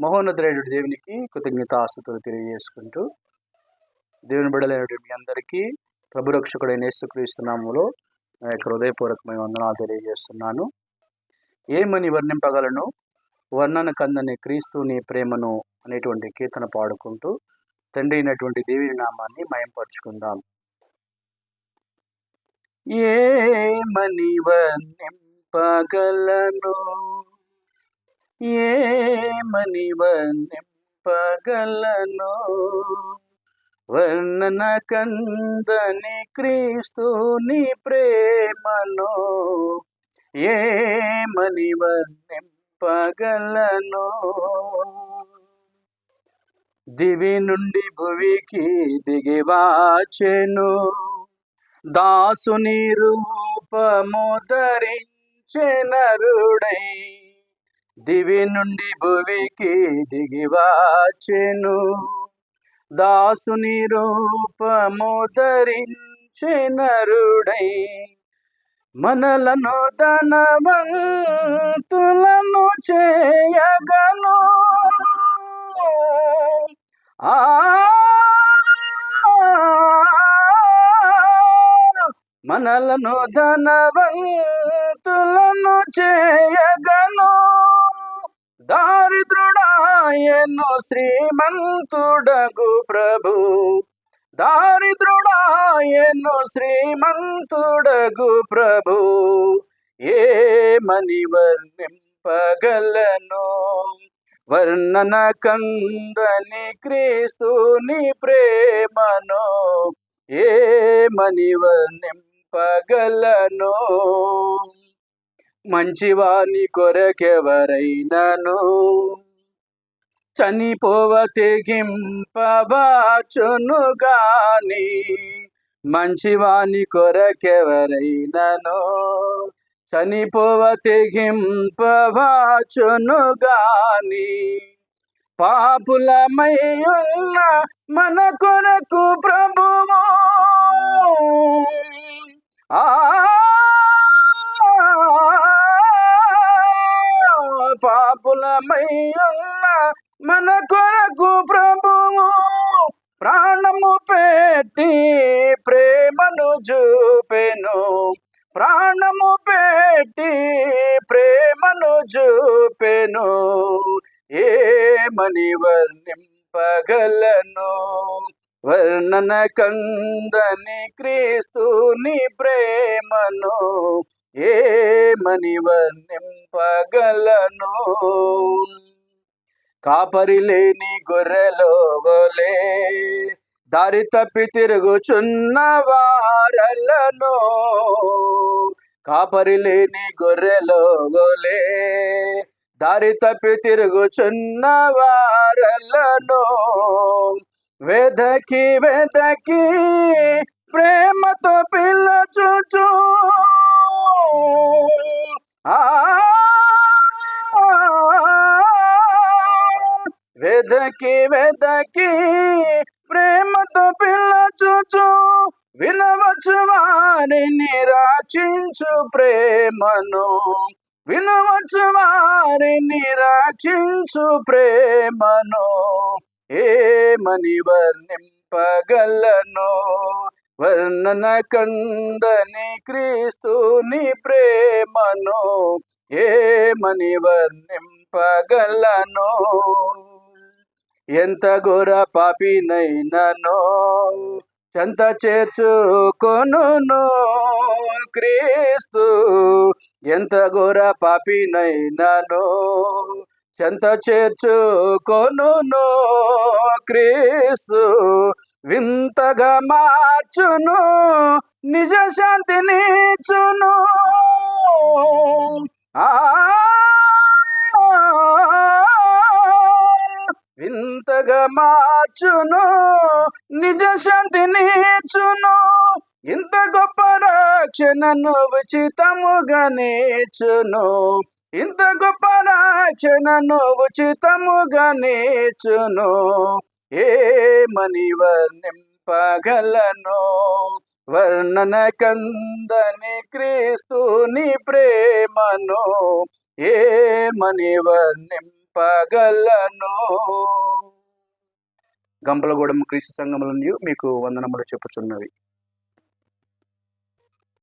మహోన్నతుడైన దేవునికి కృతజ్ఞతాస్తుతులు తెలియజేసుకుంటూ దేవుని బిడలైనటువంటి మీ అందరికీ ప్రభురక్షకుడైన యేసుక్రీస్తునాములో నా యొక్క హృదయపూర్వకమైన వందనాలు తెలియజేస్తున్నాను. ఏమని వర్ణింపగలను? వర్ణన కందని క్రీస్తు నీ ప్రేమను అనేటువంటి కీర్తన పాడుకుంటూ తండ్రి అయినటువంటి దేవిని నామాన్ని మయంపరుచుకుందాం. ఏమని వర్ణింపగలను? ఏమని వర్ణింపగలను వర్ణన కందని క్రీస్తుని ప్రేమను ఏమని వర్ణింపగలను దివి నుండి భువికి దిగివాచెను దాసుని రూపము ధరించెనరుడై దివి నుండి భువికి దిగివాచెను. దాసుని రూపము ధరించెనరుడై మనలను ధనవంతులను చేయగను. ఆ మనలను ధనవంతులను చేయగను. దారిద్రుడాయను శ్రీమంతుడగు ప్రభు. దారిద్రుడాయను శ్రీమంతుడగు ప్రభు. ఏమని వర్ణింపగలను వర్ణన కందని క్రీస్తుని ప్రేమను. ఏమని వర్ణింపగలను మంచివాని కొరకెవరైనను? చనిపోవ తెగింపవాచును గాని మంచివాని కొరకెవరైనను? చనిపోవ తెగింపవాచును గాని పాపులమై ఉన్న మన కొరకు ప్రభువు. ఆ పాపులమై మన కొరకు ప్రభువు ప్రాణము పెట్టి ప్రేమను చూపెను. ప్రాణము పెట్టి ప్రేమను చూపెను. ఏమని వర్ణింపగలను? వర్ణన కందని క్రీస్తుని ప్రేమను ఏమని వర్ణింపగలను కాపరి లేని గొర్రెలో దారి తప్పి తిరుగుచున్న వారలను. కాపరి లేని గొర్రెలో దారి తప్పి తిరుగుచున్న వారలను. వెదకి వెదకి ప్రేమతో పిల్ల చూచూ వెదకి వెదకి ప్రేమతో పిల్ల చూచు వినవచ్చు వారిని రాచించు ప్రేమను. వినవచ్చు వారిని రాచించు ప్రేమను. ఏమని వర్ణింపగలను వర్ణన కందని క్రీస్తుని ప్రేమను ఏమని వర్ణింపగలను? ఎంత ఘోర పాపినైనను చెంత చేర్చుకొను క్రీస్తు? ఎంత ఘోర పాపినైనను చెంత చేర్చుకొను క్రీస్తు? వింతగా మార్చును నిజ శాంతి నీచును. వింతగా మార్చును నిజ శాంతినిచును ఇంత గొప్ప రక్షణను ఉచితముగా నేర్చును. ఇంత గొప్ప రక్షణను ఉచితముగా నేర్చును. ఏమని వర్ణింపగలను వర్ణన కందని క్రీస్తుని ప్రేమను ఏమని వర్ణింపగలను గంపలగూడెం క్రీస్తు సంఘములందు మీకు వందనములు చెప్పుచున్నవి.